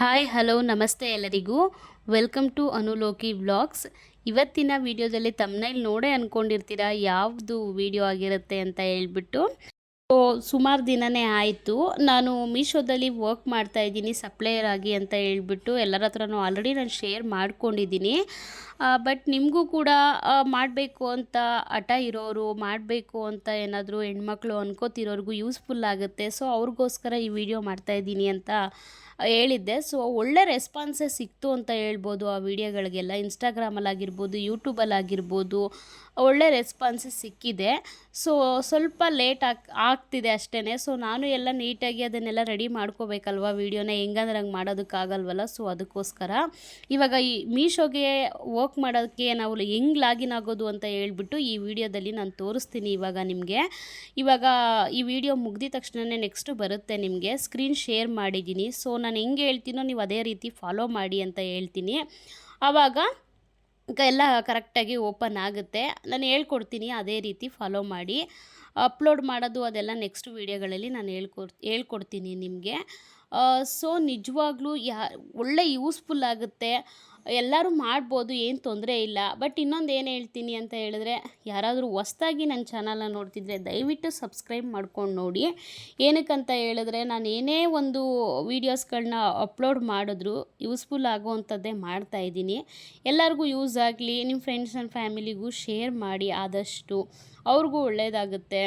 Hi, hello, ನಮಸ್ತೆ ಎಲ್ಲರಿಗೂ. Welcome to ಅನುಲೋಕಿ vlogs ಇವತ್ತಿನ ವಿಡಿಯೋದಲ್ಲಿ ತಮ್ಮನೇಲಿ ನೋಡೇ ಅಂದ್ಕೊಂಡಿರ್ತೀರಾ ಯಾವುದು ವಿಡಿಯೋ ಆಗಿರುತ್ತೆ ಅಂತ ಹೇಳ್ಬಿಟ್ಟು. ಸೊ ಸುಮಾರು ದಿನನೇ ಆಯಿತು. ನಾನು ಮೀಶೋದಲ್ಲಿ ವರ್ಕ್ ಮಾಡ್ತಾ ಇದ್ದೀನಿ ಸಪ್ಲೈಯರ್ ಆಗಿ ಅಂತ ಹೇಳ್ಬಿಟ್ಟು. ಎಲ್ಲರ ಹತ್ರನೂ ಆಲ್ರೆಡಿ ನಾನು ಶೇರ್ ಮಾಡ್ಕೊಂಡಿದ್ದೀನಿ. ಬಟ್ ನಿಮಗೂ ಕೂಡ ಮಾಡಬೇಕು ಅಂತ ಹಠ ಇರೋರು, ಮಾಡಬೇಕು ಅಂತ ಏನಾದರೂ ಹೆಣ್ಮಕ್ಳು ಅನ್ಕೋತಿರೋರಿಗೂ ಯೂಸ್ಫುಲ್ ಆಗುತ್ತೆ. ಸೊ ಅವ್ರಿಗೋಸ್ಕರ ಈ ವಿಡಿಯೋ ಮಾಡ್ತಾ ಇದ್ದೀನಿ ಅಂತ ಹೇಳಿದ್ದೆ. ಸೊ ಒಳ್ಳೆ ರೆಸ್ಪಾನ್ಸೇ ಸಿಕ್ತು ಅಂತ ಹೇಳ್ಬೋದು ಆ ವಿಡಿಯೋಗಳಿಗೆಲ್ಲ ಇನ್ಸ್ಟಾಗ್ರಾಮಲ್ಲಾಗಿರ್ಬೋದು ಯೂಟ್ಯೂಬಲ್ಲಾಗಿರ್ಬೋದು ಒಳ್ಳೆ ರೆಸ್ಪಾನ್ಸಸ್ ಸಿಕ್ಕಿದೆ. ಸೊ ಸ್ವಲ್ಪ ಲೇಟ್ ಆಗ್, ಆಗ್ತಿದೆ ಅಷ್ಟೇ ಸೊ ನಾನು ಎಲ್ಲ ನೀಟಾಗಿ ಅದನ್ನೆಲ್ಲ ರೆಡಿ ಮಾಡ್ಕೋಬೇಕಲ್ವ ವೀಡಿಯೋನ ಹೆಂಗಂದ್ರೆ ಹಂಗೆ ಮಾಡೋದಕ್ಕಾಗಲ್ವಲ್ಲ? ಸೊ ಅದಕ್ಕೋಸ್ಕರ. ಇವಾಗ ಈ ಮೀಶೋಗೆ ವರ್ಕ್ ಮಾಡೋದಕ್ಕೆ ನಾವು ಹೆಂಗೆ ಲಾಗಿನ್ ಆಗೋದು ಅಂತ ಹೇಳ್ಬಿಟ್ಟು ಈ ವಿಡಿಯೋದಲ್ಲಿ ನಾನು ತೋರಿಸ್ತೀನಿ ಇವಾಗ ನಿಮಗೆ. ಇವಾಗ ಈ ವಿಡಿಯೋ ಮುಗ್ದಿದ ತಕ್ಷಣವೇ ನೆಕ್ಸ್ಟು ಬರುತ್ತೆ ನಿಮಗೆ. ಸ್ಕ್ರೀನ್ ಶೇರ್ ಮಾಡಿದ್ದೀನಿ. ಸೊ ನಾನು ಹೆಂಗೆ ಹೇಳ್ತೀನೋ ನೀವು ಅದೇ ರೀತಿ ಫಾಲೋ ಮಾಡಿ ಅಂತ ಹೇಳ್ತೀನಿ. ಆವಾಗ ಎಲ್ಲ ಕರೆಕ್ಟಾಗಿ ಓಪನ್ ಆಗುತ್ತೆ. ನಾನು ಹೇಳ್ಕೊಡ್ತೀನಿ, ಅದೇ ರೀತಿ ಫಾಲೋ ಮಾಡಿ. ಅಪ್ಲೋಡ್ ಮಾಡೋದು ಅದೆಲ್ಲ ನೆಕ್ಸ್ಟ್ ವೀಡಿಯೋಗಳಲ್ಲಿ ನಾನು ಹೇಳ್ಕೊಡ್, ಹೇಳ್ಕೊಡ್ತೀನಿ ನಿಮಗೆ. ಸೊ ನಿಜವಾಗ್ಲೂ ಯಾ, ಒಳ್ಳೆ ಯೂಸ್ಫುಲ್ ಆಗುತ್ತೆ. ಎಲ್ಲರೂ ಮಾಡ್ಬೋದು, ಏನು ತೊಂದರೆ ಇಲ್ಲ. ಬಟ್ ಇನ್ನೊಂದು ಏನು ಹೇಳ್ತೀನಿ ಅಂತ ಹೇಳಿದ್ರೆ, ಯಾರಾದರೂ ಹೊಸ್ದಾಗಿ ನನ್ನ ಚಾನಲ್ನ ನೋಡ್ತಿದ್ರೆ ದಯವಿಟ್ಟು ಸಬ್ಸ್ಕ್ರೈಬ್ ಮಾಡ್ಕೊಂಡು ನೋಡಿ. ಏನಕ್ಕಂತ ಹೇಳಿದ್ರೆ, ನಾನು ಏನೇ ಒಂದು ವೀಡಿಯೋಸ್ಗಳನ್ನ ಅಪ್ಲೋಡ್ ಮಾಡಿದ್ರು, ಯೂಸ್ಫುಲ್ ಆಗುವಂಥದ್ದೇ ಮಾಡ್ತಾ ಇದ್ದೀನಿ. ಎಲ್ಲರಿಗೂ ಯೂಸ್ ಆಗಲಿ ನಿಮ್ಮ ಫ್ರೆಂಡ್ಸ್ ಆ್ಯಂಡ್ ಫ್ಯಾಮಿಲಿಗೂ ಶೇರ್ ಮಾಡಿ ಆದಷ್ಟು. ಅವ್ರಿಗೂ ಒಳ್ಳೆಯದಾಗುತ್ತೆ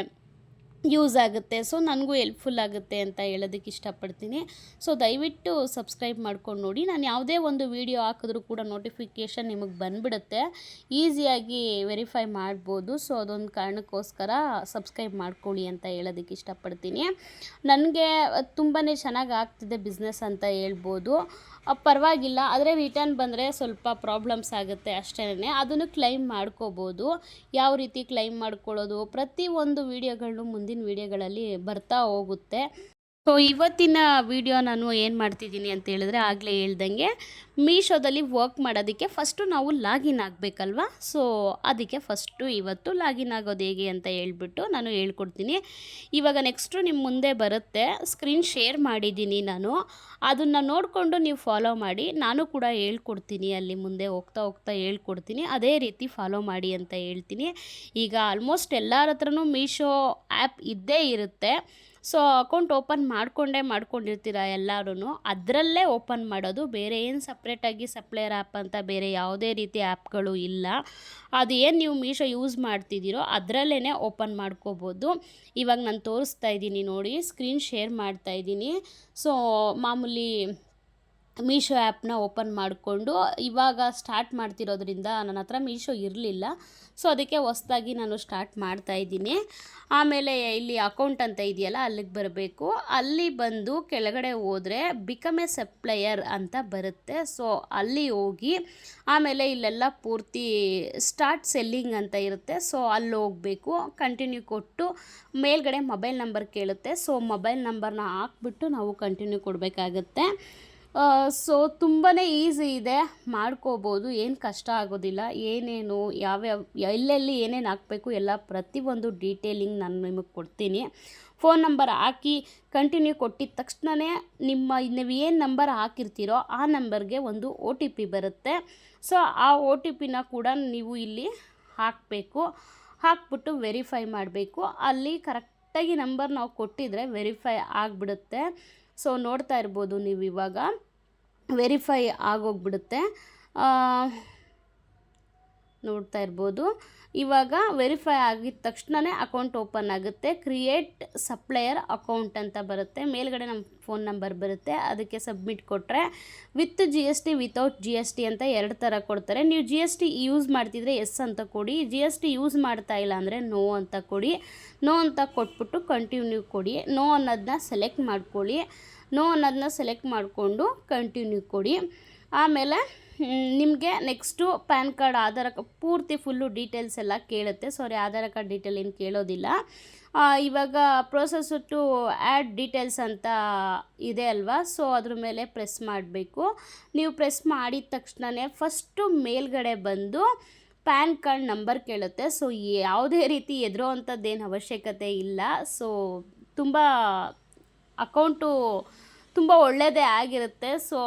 ಯೂಸ್ ಆಗುತ್ತೆ. ಸೊ, ನನಗೂ ಹೆಲ್ಪ್ಫುಲ್ ಆಗುತ್ತೆ ಅಂತ ಹೇಳೋದಕ್ಕೆ ಇಷ್ಟಪಡ್ತೀನಿ. ಸೊ, ದಯವಿಟ್ಟು ಸಬ್ಸ್ಕ್ರೈಬ್ ಮಾಡ್ಕೊಂಡು ನೋಡಿ. ನಾನು ಯಾವುದೇ ಒಂದು ವಿಡಿಯೋ ಹಾಕಿದ್ರೂ ಕೂಡ ನೋಟಿಫಿಕೇಷನ್ ನಿಮಗೆ ಬಂದ್ಬಿಡುತ್ತೆ. ಈಸಿಯಾಗಿ ವೆರಿಫೈ ಮಾಡ್ಬೋದು. ಸೊ, ಅದೊಂದು ಕಾರಣಕ್ಕೋಸ್ಕರ ಸಬ್ಸ್ಕ್ರೈಬ್ ಮಾಡ್ಕೊಳ್ಳಿ ಅಂತ ಹೇಳೋದಕ್ಕೆ ಇಷ್ಟಪಡ್ತೀನಿ. ನನಗೆ ತುಂಬಾ ಚೆನ್ನಾಗಿ ಆಗ್ತಿದೆ ಬಿಸ್ನೆಸ್ ಅಂತ ಹೇಳ್ಬೋದು. ಪರವಾಗಿಲ್ಲ. ಆದರೆ ರಿಟರ್ನ್ ಬಂದರೆ ಸ್ವಲ್ಪ ಪ್ರಾಬ್ಲಮ್ಸ್ ಆಗುತ್ತೆ ಅಷ್ಟೇ ಅದನ್ನು ಕ್ಲೈಮ್ ಮಾಡ್ಕೋಬೋದು. ಯಾವ ರೀತಿ ಕ್ಲೈಮ್ ಮಾಡ್ಕೊಳ್ಳೋದು, ಪ್ರತಿ ಒಂದು ವೀಡಿಯೋಗಳನ್ನು ಮುಂದಿನ ವಿಡಿಯೋಗಳಲ್ಲಿ ಬರ್ತಾ ಹೋಗುತ್ತೆ. ಸೊ ಇವತ್ತಿನ ವಿಡಿಯೋ ನಾನು ಏನು ಮಾಡ್ತಿದ್ದೀನಿ ಅಂತ ಹೇಳಿದ್ರೆ ಆಗಲೇ ಹೇಳ್ದಂಗೆ ಮೀಶೋದಲ್ಲಿ ವರ್ಕ್ ಮಾಡೋದಕ್ಕೆ ಫಸ್ಟು ನಾವು ಲಾಗಿನ್ ಆಗಬೇಕಲ್ವಾ? ಸೊ ಅದಕ್ಕೆ ಫಸ್ಟು ಇವತ್ತು ಲಾಗಿನ್ ಆಗೋದು ಹೇಗೆ ಅಂತ ಹೇಳ್ಬಿಟ್ಟು ನಾನು ಹೇಳ್ಕೊಡ್ತೀನಿ. ಇವಾಗ ನೆಕ್ಸ್ಟು ನಿಮ್ಮ ಮುಂದೆ ಬರುತ್ತೆ. ಸ್ಕ್ರೀನ್ ಶೇರ್ ಮಾಡಿದ್ದೀನಿ ನಾನು. ಅದನ್ನು ನೋಡಿಕೊಂಡು ನೀವು ಫಾಲೋ ಮಾಡಿ. ನಾನು ಕೂಡ ಹೇಳ್ಕೊಡ್ತೀನಿ ಅಲ್ಲಿ ಮುಂದೆ ಹೋಗ್ತಾ ಹೋಗ್ತಾ ಹೇಳ್ಕೊಡ್ತೀನಿ. ಅದೇ ರೀತಿ ಫಾಲೋ ಮಾಡಿ ಅಂತ ಹೇಳ್ತೀನಿ. ಈಗ ಆಲ್ಮೋಸ್ಟ್ ಎಲ್ಲರ ಹತ್ರನೂ ಮೀಶೋ ಆ್ಯಪ್ ಇದ್ದೇ ಇರುತ್ತೆ. ಸೊ ಅಕೌಂಟ್ ಓಪನ್ ಮಾಡಿಕೊಂಡೇ ಮಾಡ್ಕೊಂಡಿರ್ತೀರ ಎಲ್ಲರೂ ಅದರಲ್ಲೇ ಓಪನ್ ಮಾಡೋದು, ಬೇರೆ ಏನು ಸಪ್ರೇಟಾಗಿ ಸಪ್ಲೈಯರ್ ಆ್ಯಪ್ ಅಂತ ಬೇರೆ ಯಾವುದೇ ರೀತಿ ಆ್ಯಪ್ಗಳು ಇಲ್ಲ. ಅದು ಏನು ನೀವು ಮೀಶೋ ಯೂಸ್ ಮಾಡ್ತಿದ್ದೀರೋ ಅದರಲ್ಲೇ ಓಪನ್ ಮಾಡ್ಕೋಬೋದು. ಇವಾಗ ನಾನು ತೋರಿಸ್ತಾ ಇದ್ದೀನಿ ನೋಡಿ ಸ್ಕ್ರೀನ್ ಶೇರ್ ಮಾಡ್ತಾ ಇದ್ದೀನಿ. ಸೊ ಮಾಮೂಲಿ ಮೀಶೋ ಆ್ಯಪ್ನ ಓಪನ್ ಮಾಡಿಕೊಂಡು ಇವಾಗ ಸ್ಟಾರ್ಟ್ ಮಾಡ್ತಿರೋದ್ರಿಂದ ನನ್ನ ಹತ್ರ ಮೀಶೋ ಇರಲಿಲ್ಲ. ಸೊ ಅದಕ್ಕೆ ಹೊಸ್ದಾಗಿ ನಾನು ಸ್ಟಾರ್ಟ್ ಮಾಡ್ತಾ ಇದ್ದೀನಿ. ಆಮೇಲೆ ಇಲ್ಲಿ ಅಕೌಂಟ್ ಅಂತ ಇದೆಯಲ್ಲ, ಅಲ್ಲಿಗೆ ಬರಬೇಕು. ಅಲ್ಲಿ ಬಂದು ಕೆಳಗಡೆ ಹೋದರೆ ಬಿಕಮ್ ಎ ಸಪ್ಲೈಯರ್ ಅಂತ ಬರುತ್ತೆ. ಸೊ ಅಲ್ಲಿ ಹೋಗಿ ಆಮೇಲೆ ಇಲ್ಲೆಲ್ಲ ಪೂರ್ತಿ ಸ್ಟಾರ್ಟ್ ಸೆಲ್ಲಿಂಗ್ ಅಂತ ಇರುತ್ತೆ. ಸೊ ಅಲ್ಲಿ ಹೋಗಬೇಕು ಕಂಟಿನ್ಯೂ ಕೊಟ್ಟು ಮೇಲ್ಗಡೆ ಮೊಬೈಲ್ ನಂಬರ್ ಕೇಳುತ್ತೆ. ಸೊ ಮೊಬೈಲ್ ನಂಬರ್ನ ಹಾಕ್ಬಿಟ್ಟು ನಾವು ಕಂಟಿನ್ಯೂ ಕೊಡಬೇಕಾಗತ್ತೆ. ಸೊ ತುಂಬಾ ಈಸಿ ಇದೆ. ಮಾಡ್ಕೋಬೋದು. ಏನು ಕಷ್ಟ ಆಗೋದಿಲ್ಲ. ಏನೇನು, ಯಾವ್ಯಾವ, ಎಲ್ಲೆಲ್ಲಿ ಏನೇನು ಹಾಕಬೇಕು ಎಲ್ಲ ಪ್ರತಿಯೊಂದು ಡೀಟೇಲಿಂಗ್ ನಾನು ನಿಮಗೆ ಕೊಡ್ತೀನಿ. ಫೋನ್ ನಂಬರ್ ಹಾಕಿ ಕಂಟಿನ್ಯೂ ಕೊಟ್ಟಿದ ತಕ್ಷಣವೇ ನಿಮ್ಮ, ನೀವು ಏನು ನಂಬರ್ ಹಾಕಿರ್ತೀರೋ ಆ ನಂಬರ್ಗೆ ಒಂದು ಒ ಟಿ ಪಿ ಬರುತ್ತೆ. ಸೊ ಆ ಒ ಟಿ ಪಿನ ಕೂಡ ನೀವು ಇಲ್ಲಿ ಹಾಕಬೇಕು. ಹಾಕ್ಬಿಟ್ಟು ವೆರಿಫೈ ಮಾಡಬೇಕು. ಅಲ್ಲಿ ಕರೆಕ್ಟಾಗಿ ನಂಬರ್ ನಾವು ಕೊಟ್ಟಿದ್ರೆ ವೆರಿಫೈ ಆಗಿಬಿಡುತ್ತೆ. ಸೊ ನೋಡ್ತಾ ಇರ್ಬೋದು ನೀವು ಇವಾಗ. ವೆರಿಫೈ ಆಗೋಗ್ಬಿಡುತ್ತೆ. ನೋಡ್ತಾ ಇರ್ಬೋದು. ಇವಾಗ ವೆರಿಫೈ ಆಗಿದ ತಕ್ಷಣವೇ ಅಕೌಂಟ್ ಓಪನ್ ಆಗುತ್ತೆ. ಕ್ರಿಯೇಟ್ ಸಪ್ಲೈಯರ್ ಅಕೌಂಟ್ ಅಂತ ಬರುತ್ತೆ. ಮೇಲ್ಗಡೆ ನಮ್ಮ ಫೋನ್ ನಂಬರ್ ಬರುತ್ತೆ. ಅದಕ್ಕೆ ಸಬ್ಮಿಟ್ ಕೊಟ್ಟರೆ with G S T without G S T ಅಂತ ಎರಡು ಥರ ಕೊಡ್ತಾರೆ. ನೀವು ಜಿ ಎಸ್ ಟಿ ಯೂಸ್ ಮಾಡ್ತಿದ್ರೆ ಎಸ್ ಅಂತ ಕೊಡಿ. ಜಿ ಎಸ್ ಟಿ ಯೂಸ್ ಮಾಡ್ತಾ ಇಲ್ಲ ಅಂದರೆ ನೋ ಅಂತ ಕೊಡಿ. ನೋ ಅಂತ ಕೊಟ್ಬಿಟ್ಟು ಕಂಟಿನ್ಯೂ ಕೊಡಿ. ನೋ ಅನ್ನೋದನ್ನ ಸೆಲೆಕ್ಟ್ ಮಾಡ್ಕೊಳ್ಳಿ. ನೋ ಅನ್ನೋದನ್ನ ಸೆಲೆಕ್ಟ್ ಮಾಡಿಕೊಂಡು ಕಂಟಿನ್ಯೂ ಕೊಡಿ. ಆಮೇಲೆ ನಿಮಗೆ ನೆಕ್ಸ್ಟು ಪ್ಯಾನ್ ಕಾರ್ಡ್, ಆಧಾರ ಪೂರ್ತಿ ಫುಲ್ಲು ಡೀಟೇಲ್ಸ್ ಎಲ್ಲ ಕೇಳುತ್ತೆ. ಸಾರಿ ಆಧಾರ್ ಕಾರ್ಡ್ ಡೀಟೇಲ್ ಏನು ಕೇಳೋದಿಲ್ಲ. ಇವಾಗ ಪ್ರೋಸೆಸ್ಸು ಟು ಆ್ಯಡ್ ಡೀಟೇಲ್ಸ್ ಅಂತ ಇದೆ ಅಲ್ವಾ? ಸೊ ಅದ್ರ ಮೇಲೆ ಪ್ರೆಸ್ ಮಾಡಬೇಕು. ನೀವು ಪ್ರೆಸ್ ಮಾಡಿದ ತಕ್ಷಣವೇ ಫಸ್ಟು ಮೇಲ್ಗಡೆ ಬಂದು ಪ್ಯಾನ್ ಕಾರ್ಡ್ ನಂಬರ್ ಕೇಳುತ್ತೆ. ಸೊ ಯಾವುದೇ ರೀತಿ ಎದುರೋ ಅಂಥದ್ದೇನು ಅವಶ್ಯಕತೆ ಇಲ್ಲ. ಸೊ ತುಂಬ ಅಕೌಂಟು ತುಂಬ ಒಳ್ಳೆಯದೇ ಆಗಿರುತ್ತೆ. ಸೊ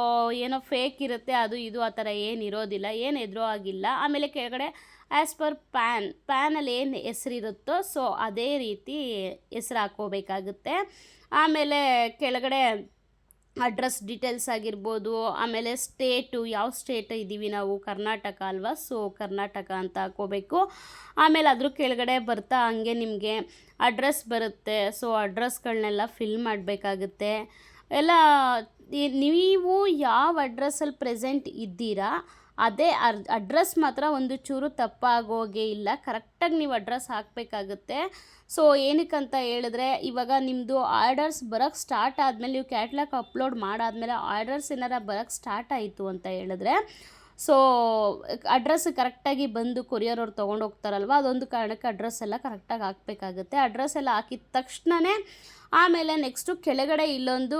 ಏನೋ ಫೇಕ್ ಇರುತ್ತೆ, ಅದು ಇದು ಆ ಥರ ಏನು ಇರೋದಿಲ್ಲ, ಏನು ಎದುರು ಆಗಿಲ್ಲ. ಆಮೇಲೆ ಕೆಳಗಡೆ ಆ್ಯಸ್ ಪರ್ ಪ್ಯಾನ್ ಪ್ಯಾನಲ್ಲಿ ಏನು ಹೆಸರಿರುತ್ತೋ ಸೊ ಅದೇ ರೀತಿ ಹೆಸ್ರು ಹಾಕೋಬೇಕಾಗುತ್ತೆ ಆಮೇಲೆ ಕೆಳಗಡೆ ಅಡ್ರೆಸ್ ಡೀಟೇಲ್ಸ್ ಆಗಿರ್ಬೋದು, ಆಮೇಲೆ ಸ್ಟೇಟು ಯಾವ ಸ್ಟೇಟ್ ಇದ್ದೀವಿ ನಾವು, ಕರ್ನಾಟಕ ಅಲ್ವಾ ಸೊ ಕರ್ನಾಟಕ ಅಂತ ಹಾಕೋಬೇಕು ಆಮೇಲೆ ಅದ್ರ ಕೆಳಗಡೆ ಬರ್ತಾ ಹಂಗೆ ನಿಮಗೆ ಅಡ್ರೆಸ್ ಬರುತ್ತೆ ಸೊ ಅಡ್ರೆಸ್ಗಳನ್ನೆಲ್ಲ ಫಿಲ್ ಮಾಡಬೇಕಾಗುತ್ತೆ. ಎಲ್ಲ ನೀವು ಯಾವ ಅಡ್ರೆಸ್ಸಲ್ಲಿ ಪ್ರೆಸೆಂಟ್ ಇದ್ದೀರಾ, ಅದೇ ಅಡ್ರೆಸ್ ಮಾತ್ರ ಒಂದು ಚೂರು ತಪ್ಪಾಗೋಗೆ ಇಲ್ಲ. ಕರೆಕ್ಟಾಗಿ ನೀವು ಅಡ್ರೆಸ್ ಹಾಕಬೇಕಾಗುತ್ತೆ. ಸೊ ಏನಕ್ಕಂತ ಹೇಳಿದ್ರೆ, ಇವಾಗ ನಿಮ್ಮದು ಆರ್ಡರ್ಸ್ ಬರೋಕ್ಕೆ ಸ್ಟಾರ್ಟ್ ಆದಮೇಲೆ, ನೀವು ಕ್ಯಾಟ್ಲಾಗ್ ಅಪ್ಲೋಡ್ ಮಾಡಾದಮೇಲೆ ಆರ್ಡರ್ಸ್ ಏನಾರ ಬರೋಕ್ಕೆ ಸ್ಟಾರ್ಟ್ ಆಯಿತು ಅಂತ ಹೇಳಿದ್ರೆ ಸೊ ಅಡ್ರೆಸ್ ಕರೆಕ್ಟಾಗಿ ಬಂದು ಕೊರಿಯರ್ ಅವ್ರು ತೊಗೊಂಡು ಹೋಗ್ತಾರಲ್ವ, ಅದೊಂದು ಕಾರಣಕ್ಕೆ ಅಡ್ರೆಸ್ ಎಲ್ಲ ಕರೆಕ್ಟಾಗಿ ಹಾಕಬೇಕಾಗುತ್ತೆ. ಅಡ್ರೆಸ್ ಎಲ್ಲ ಹಾಕಿದ ತಕ್ಷಣವೇ ಆಮೇಲೆ ನೆಕ್ಸ್ಟು ಕೆಳಗಡೆ ಇಲ್ಲೊಂದು,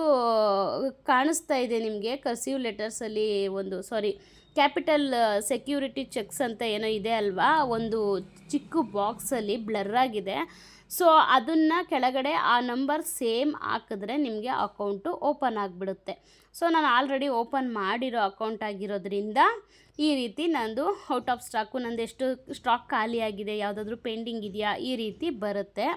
ಕಾಣಿಸ್ತಾ ಇದೆ ನಿಮಗೆ ಕರ್ಸಿವ್ ಲೆಟರ್ಸಲ್ಲಿ ಒಂದು ಸಾರಿ ಕ್ಯಾಪಿಟಲ್ ಸೆಕ್ಯೂರಿಟಿ ಚೆಕ್ಸ್ ಅಂತ ಏನೋ ಇದೆ ಅಲ್ವಾ, ಒಂದು ಚಿಕ್ಕ ಬಾಕ್ಸಲ್ಲಿ ಬ್ಲರ್ ಆಗಿದೆ. ಸೊ ಅದನ್ನು ಕೆಳಗಡೆ ಆ ನಂಬರ್ ಸೇಮ್ ಹಾಕಿದ್ರೆ ನಿಮಗೆ ಅಕೌಂಟು ಓಪನ್ ಆಗಿಬಿಡುತ್ತೆ. ಸೊ ನಾನು ಆಲ್ರೆಡಿ ಓಪನ್ ಮಾಡಿರೋ ಅಕೌಂಟ್ ಆಗಿರೋದ್ರಿಂದ ಈ ರೀತಿ ನಂದು ಔಟ್ ಆಫ್ ಸ್ಟಾಕು ನಂದು ಎಷ್ಟು ಸ್ಟಾಕ್ ಖಾಲಿಯಾಗಿದೆ ಯಾವುದಾದ್ರೂ ಪೆಂಡಿಂಗ್ ಇದೆಯಾ, ಈ ರೀತಿ ಬರುತ್ತೆ.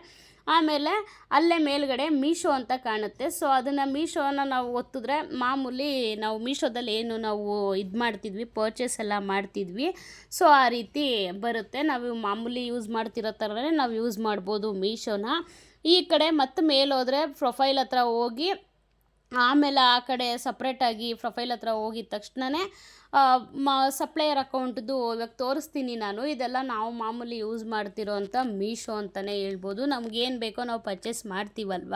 ಆಮೇಲೆ ಅಲ್ಲೇ ಮೇಲ್ಗಡೆ ಮೀಶೋ ಅಂತ ಕಾಣುತ್ತೆ. ಸೊ ಅದನ್ನು ಮೀಶೋನ ನಾವು ಒತ್ತಿದ್ರೆ ಮಾಮೂಲಿ ನಾವು ಮೀಶೋದಲ್ಲಿ ಏನು ನಾವು ಇದು ಮಾಡ್ತಿದ್ವಿ ಪರ್ಚೇಸ್ ಎಲ್ಲ ಮಾಡ್ತಿದ್ವಿ. ಸೊ ಆ ರೀತಿ ಬರುತ್ತೆ. ನಾವು ಮಾಮೂಲಿ ಯೂಸ್ ಮಾಡ್ತಿರೋ ಥರನೇ ನಾವು ಯೂಸ್ ಮಾಡ್ಬೋದು ಮೀಶೋನ. ಈ ಕಡೆ ಮತ್ತೆ ಮೇಲೋದ್ರೆ ಪ್ರೊಫೈಲ್ ಹತ್ರ ಹೋಗಿ, ಆಮೇಲೆ ಆ ಕಡೆ ಸಪ್ರೇಟಾಗಿ ಪ್ರೊಫೈಲ್ ಹತ್ರ ಹೋಗಿದ ತಕ್ಷಣವೇ ಸಪ್ಲೈಯರ್ ಅಕೌಂಟ್ದು ಇವಾಗ ತೋರಿಸ್ತೀನಿ ನಾನು. ಇದೆಲ್ಲ ನಾವು ಮಾಮೂಲಿ ಯೂಸ್ ಮಾಡ್ತಿರೋ ಅಂಥ ಮೀಶೋ ಅಂತಲೇ ಹೇಳ್ಬೋದು ನಮಗೇನು ಬೇಕೋ ನಾವು ಪರ್ಚೇಸ್ ಮಾಡ್ತೀವಲ್ವ?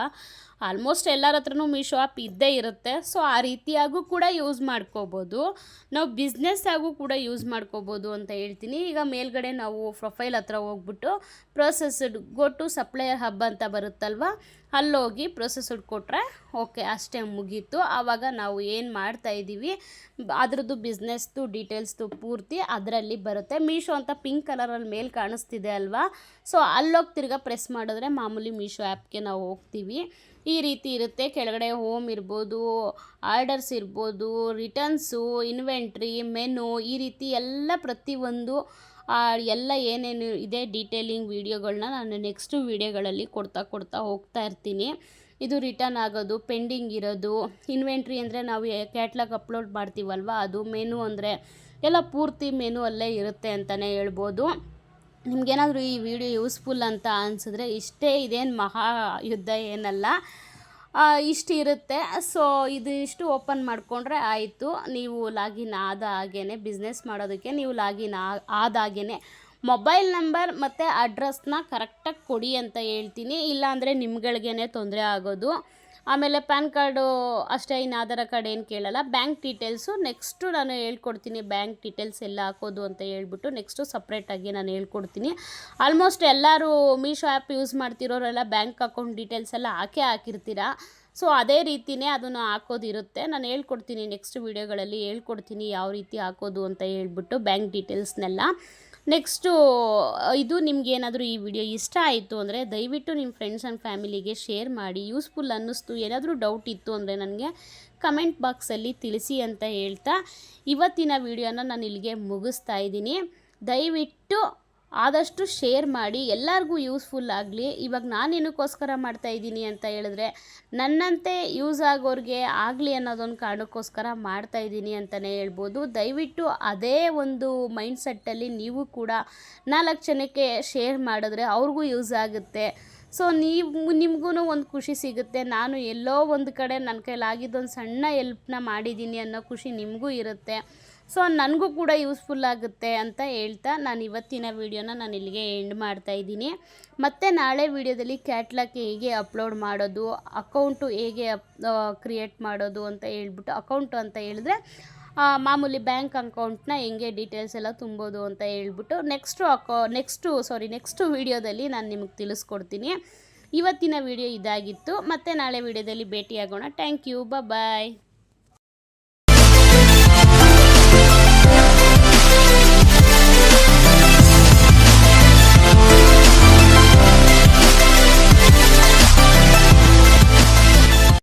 ಆಲ್ಮೋಸ್ಟ್ ಎಲ್ಲರ ಹತ್ರನೂ ಮೀಶೋ ಆ್ಯಪ್ ಇದ್ದೇ ಇರುತ್ತೆ. ಸೊ ಆ ರೀತಿಯಾಗೂ ಕೂಡ ಯೂಸ್ ಮಾಡ್ಕೋಬೋದು. ನಾವು ಬಿಸ್ನೆಸ್ ಆಗು ಕೂಡ ಯೂಸ್ ಮಾಡ್ಕೋಬೋದು ಅಂತ ಹೇಳ್ತೀನಿ. ಈಗ ಮೇಲ್ಗಡೆ ನಾವು ಪ್ರೊಫೈಲ್ ಹತ್ರ ಹೋಗ್ಬಿಟ್ಟು processed go to supplier hub ಅಂತ ಬರುತ್ತಲ್ವ? ಅಲ್ಲೋಗಿ ಪ್ರೊಸೆಸ್ಡ್ ಕೊಟ್ಟರೆ ಓಕೆ ಅಷ್ಟೇ ಮುಗೀತು. ಆವಾಗ ನಾವು ಏನು ಮಾಡ್ತಾ ಅದರದ್ದು ಬಿಸ್ನೆಸ್ ಬಿಸ್ನೆಸ್ದು ಡೀಟೇಲ್ಸ್ದು ಪೂರ್ತಿ ಅದರಲ್ಲಿ ಬರುತ್ತೆ. ಮೀಶೋ ಅಂತ ಪಿಂಕ್ ಕಲರಲ್ಲಿ ಮೇಲೆ ಕಾಣಿಸ್ತಿದೆ ಅಲ್ವಾ? ಸೊ ಅಲ್ಲೋಗಿ ತಿರ್ಗಾ ಪ್ರೆಸ್ ಮಾಡಿದ್ರೆ ಮಾಮೂಲಿ ಮೀಶೋ ಆ್ಯಪ್ಗೆ ನಾವು ಹೋಗ್ತೀವಿ. ಈ ರೀತಿ ಇರುತ್ತೆ. ಕೆಳಗಡೆ ಹೋಮ್ ಇರ್ಬೋದು, ಆರ್ಡರ್ಸ್ ಇರ್ಬೋದು, ರಿಟರ್ನ್ಸು, ಇನ್ವೆಂಟ್ರಿ, ಮೆನು ಈ ರೀತಿ ಎಲ್ಲ ಪ್ರತಿಯೊಂದು ಎಲ್ಲ ಏನೇನು ಇದೆ ಡೀಟೇಲಿಂಗ್ ವೀಡಿಯೋಗಳನ್ನ ನಾನು ನೆಕ್ಸ್ಟು ವೀಡಿಯೋಗಳಲ್ಲಿ ಕೊಡ್ತಾ ಕೊಡ್ತಾ ಹೋಗ್ತಾ ಇರ್ತೀನಿ. ಇದು ರಿಟರ್ನ್ ಆಗೋದು ಪೆಂಡಿಂಗ್ ಇರೋದು ಇನ್ವೆಂಟ್ರಿ ಅಂದರೆ ನಾವು ಕ್ಯಾಟ್ಲಾಗ್ ಅಪ್ಲೋಡ್ ಮಾಡ್ತೀವಲ್ವ? ಅದು ಮೆನು ಅಂದರೆ ಎಲ್ಲ ಪೂರ್ತಿ ಮೆನು ಅಲ್ಲೇ ಇರುತ್ತೆ ಅಂತಲೇ ಹೇಳ್ಬೋದು. ನಿಮಗೇನಾದರೂ ಈ ವಿಡಿಯೋ ಯೂಸ್ಫುಲ್ ಅಂತ ಅನಿಸಿದ್ರೆ ಇಷ್ಟೇ ಇದೇನು ಮಹಾ ಯುದ್ಧ ಏನಲ್ಲ. ಇಷ್ಟು ಇರುತ್ತೆ. ಸೊ ಇದು ಇಷ್ಟು ಓಪನ್ ಮಾಡಿಕೊಂಡ್ರೆ ಆಯಿತು. ನೀವು ಲಾಗಿನ್ ಆದ ಹಾಗೇ ಬಿಸ್ನೆಸ್ ಮಾಡೋದಕ್ಕೆ ನೀವು ಲಾಗಿನ್ ಆದ ಹಾಗೇ ಮೊಬೈಲ್ ನಂಬರ್ ಮತ್ತು ಅಡ್ರೆಸ್ನ ಕರೆಕ್ಟಾಗಿ ಕೊಡಿ ಅಂತ ಹೇಳ್ತೀನಿ. ಇಲ್ಲಾಂದರೆ ನಿಮ್ಗಳಿಗೇ ತೊಂದರೆ ಆಗೋದು. ಆಮೇಲೆ ಪ್ಯಾನ್ ಕಾರ್ಡು ಅಷ್ಟೇ, ಇನ್ನು ಆಧಾರ ಕಾರ್ಡ್ ಏನು ಕೇಳಲ್ಲ. ಬ್ಯಾಂಕ್ ಡೀಟೇಲ್ಸು ನೆಕ್ಸ್ಟು ನಾನು ಹೇಳ್ಕೊಡ್ತೀನಿ. ಬ್ಯಾಂಕ್ ಡೀಟೇಲ್ಸ್ ಎಲ್ಲ ಹಾಕೋದು ಅಂತ ಹೇಳ್ಬಿಟ್ಟು ನೆಕ್ಸ್ಟು ಸಪ್ರೇಟಾಗಿ ನಾನು ಹೇಳ್ಕೊಡ್ತೀನಿ. ಆಲ್ಮೋಸ್ಟ್ ಎಲ್ಲರೂ ಮೀಶೋ ಆ್ಯಪ್ ಯೂಸ್ ಮಾಡ್ತಿರೋರೆಲ್ಲ ಬ್ಯಾಂಕ್ ಅಕೌಂಟ್ ಡೀಟೇಲ್ಸ್ ಎಲ್ಲ ಹಾಕೇ ಹಾಕಿರ್ತೀರ. ಸೊ, ಅದೇ ರೀತಿಯೇ ಅದನ್ನು ಹಾಕೋದಿರುತ್ತೆ. ನಾನು ಹೇಳ್ಕೊಡ್ತೀನಿ ನೆಕ್ಸ್ಟ್ ವೀಡಿಯೋಗಳಲ್ಲಿ ಹೇಳ್ಕೊಡ್ತೀನಿ ಯಾವ ರೀತಿ ಹಾಕೋದು ಅಂತ ಹೇಳ್ಬಿಟ್ಟು ಬ್ಯಾಂಕ್ ಡೀಟೇಲ್ಸ್ನೆಲ್ಲ. ನೆಕ್ಸ್ಟು ಇದು ನಿಮ್ಗೇನಾದರೂ ಈ ವಿಡಿಯೋ ಇಷ್ಟ ಆಯಿತು ಅಂದರೆ ದಯವಿಟ್ಟು ನಿಮ್ಮ ಫ್ರೆಂಡ್ಸ್ ಆ್ಯಂಡ್ ಫ್ಯಾಮಿಲಿಗೆ ಶೇರ್ ಮಾಡಿ ಯೂಸ್ಫುಲ್ ಅನ್ನಿಸ್ತು, ಏನಾದರೂ ಡೌಟ್ ಇತ್ತು ಅಂದರೆ ನನಗೆ ಕಮೆಂಟ್ ಬಾಕ್ಸಲ್ಲಿ ತಿಳಿಸಿ ಅಂತ ಹೇಳ್ತಾ, ಇವತ್ತಿನ ವಿಡಿಯೋನ ನಾನು ಇಲ್ಲಿಗೆ ಮುಗಿಸ್ತಾ ಇದ್ದೀನಿ. ದಯವಿಟ್ಟು ಆದಷ್ಟು ಶೇರ್ ಮಾಡಿ, ಎಲ್ಲರಿಗೂ ಯೂಸ್ಫುಲ್ ಆಗಲಿ. ಇವಾಗ ನಾನು ಏನಕ್ಕೋಸ್ಕರ ಮಾಡ್ತಾ ಇದ್ದೀನಿ ಅಂತ ಹೇಳಿದ್ರೆ, ನನ್ನಂತೆ ಯೂಸ್ ಆಗೋರಿಗೆ ಆಗಲಿ ಅನ್ನೋದೊಂದು ಕಾರಣಕ್ಕೋಸ್ಕರ ಮಾಡ್ತಾ ಇದ್ದೀನಿ ಅಂತಲೇ ಹೇಳ್ಬೋದು. ದಯವಿಟ್ಟು ಅದೇ ಒಂದು ಮೈಂಡ್ಸೆಟ್ಟಲ್ಲಿ ನೀವು ಕೂಡ ನಾಲ್ಕು ಜನಕ್ಕೆ ಶೇರ್ ಮಾಡಿದ್ರೆ ಅವ್ರಿಗೂ ಯೂಸ್ ಆಗುತ್ತೆ. ಸೊ, ನೀವು ನಿಮಗೂ ಒಂದು ಖುಷಿ ಸಿಗುತ್ತೆ. ನಾನು ಎಲ್ಲೋ ಒಂದು ಕಡೆ ನನ್ನ ಕೈಲಾಗಿದ್ದೊಂದು ಸಣ್ಣ ಹೆಲ್ಪ್ನ ಮಾಡಿದ್ದೀನಿ ಅನ್ನೋ ಖುಷಿ ನಿಮಗೂ ಇರುತ್ತೆ. ಸೊ ನನಗೂ ಕೂಡ ಯೂಸ್ಫುಲ್ ಆಗುತ್ತೆ ಅಂತ ಹೇಳ್ತಾ ನಾನು ಇವತ್ತಿನ ವೀಡಿಯೋನ ನಾನು ಇಲ್ಲಿಗೆ ಎಂಡ್ ಮಾಡ್ತಾ ಇದ್ದೀನಿ. ಮತ್ತು ನಾಳೆ ವೀಡಿಯೋದಲ್ಲಿ ಕ್ಯಾಟ್ಲಾಗ್ ಹೇಗೆ ಅಪ್ಲೋಡ್ ಮಾಡೋದು ಅಕೌಂಟು ಹೇಗೆ ಕ್ರಿಯೇಟ್ ಮಾಡೋದು ಅಂತ ಹೇಳ್ಬಿಟ್ಟು ಅಕೌಂಟು ಅಂತ ಹೇಳಿದ್ರೆ ಮಾಮೂಲಿ ಬ್ಯಾಂಕ್ ಅಕೌಂಟ್ನ ಹೆಂಗೆ ಡೀಟೇಲ್ಸ್ ಎಲ್ಲ ತುಂಬೋದು ಅಂತ ಹೇಳ್ಬಿಟ್ಟು ನೆಕ್ಸ್ಟು ಅಕೌ ನೆಕ್ಸ್ಟು ಸಾರಿ ನೆಕ್ಸ್ಟು ವೀಡಿಯೋದಲ್ಲಿ ನಾನು ನಿಮಗೆ ತಿಳಿಸ್ಕೊಡ್ತೀನಿ. ಇವತ್ತಿನ ವಿಡಿಯೋ ಇದಾಗಿತ್ತು. ಮತ್ತೆ ನಾಳೆ ವಿಡಿಯೋದಲ್ಲಿ ಭೇಟಿಯಾಗೋಣ. Thank you bye